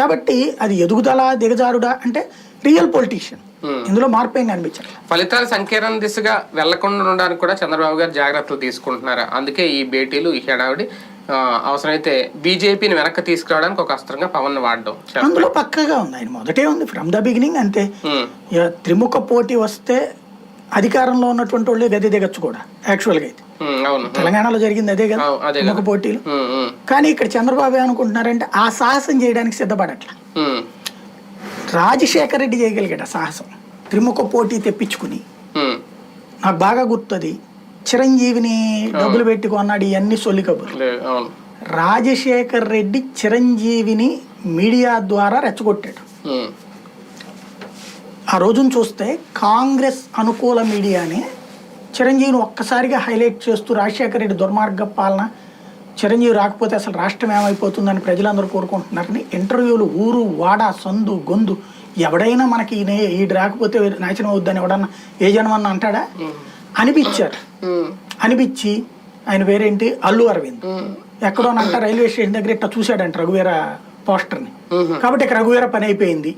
కాబట్టి అది ఎదుగుదల దిగజారుడా అంటే రియల్ పొలిటీషియన్ ఇందులో మార్పు ఏం కనిపించట్లేదు ఫలితాల సంకీర్ణ దిశగా వెళ్ళకుండా ఉండడానికి కూడా చంద్రబాబు గారు జాగ్రత్తలు తీసుకుంటున్నారు. అందుకే ఈ భేటీలు ఈ హడావిడి అవసరమైతే బీజేపీని వెనక్కి తీసుకురావడానికి ఒక అస్త్రంగా పవన్ వాడడం. అందులో పక్కగా ఉంది. ఆయన మొదటే ఉంది ఫ్రమ్ ద బిగినింగ్ అంతే. ఇక త్రిముఖ పోటీ వస్తే అధికారంలో ఉన్నటువంటి వాళ్ళే గది దిగచ్చు కూడా యాక్చువల్గా అయితే. తెలంగాణలో జరిగింది అదే కదా త్రిముఖ పోటీలు. కానీ ఇక్కడ చంద్రబాబు ఏమనుకుంటున్నారంటే ఆ సాహసం చేయడానికి సిద్ధపడట్ల. రాజశేఖర రెడ్డి చేయగలిగాడు ఆ సాహసం. త్రిముఖ పోటీ తెప్పించుకుని. నాకు బాగా గుర్తుంది. చిరంజీవిని డబ్బులు పెట్టి కొన్నాడు ఇవన్నీ సొల్లి కబుర్లు. రాజశేఖర్ రెడ్డి చిరంజీవిని మీడియా ద్వారా రెచ్చగొట్టాడు. ఆ రోజున చూస్తే కాంగ్రెస్ అనుకూల మీడియానే చిరంజీవిని ఒక్కసారిగా హైలైట్ చేస్తూ రాజశేఖర రెడ్డి దుర్మార్గ పాలన చిరంజీవి రాకపోతే అసలు రాష్ట్రం ఏమైపోతుందని ప్రజలందరూ కోరుకుంటున్నారని ఇంటర్వ్యూలు ఊరు వాడ సందు గొందు ఎవడైనా మనకి ఈడు రాకపోతే నాశనం అవుద్దని ఎవడన్నా ఏ జనమన్నా అంటాడా? అనిపించారు. అనిపించి ఆయన పేరేంటి? అల్లు అరవింద్. ఎక్కడోనంట రైల్వే స్టేషన్ దగ్గర ఇట్లా చూశాడంట రఘువీర పోస్టర్ని. కాబట్టి ఇక రఘువీర పని అయిపోయింది.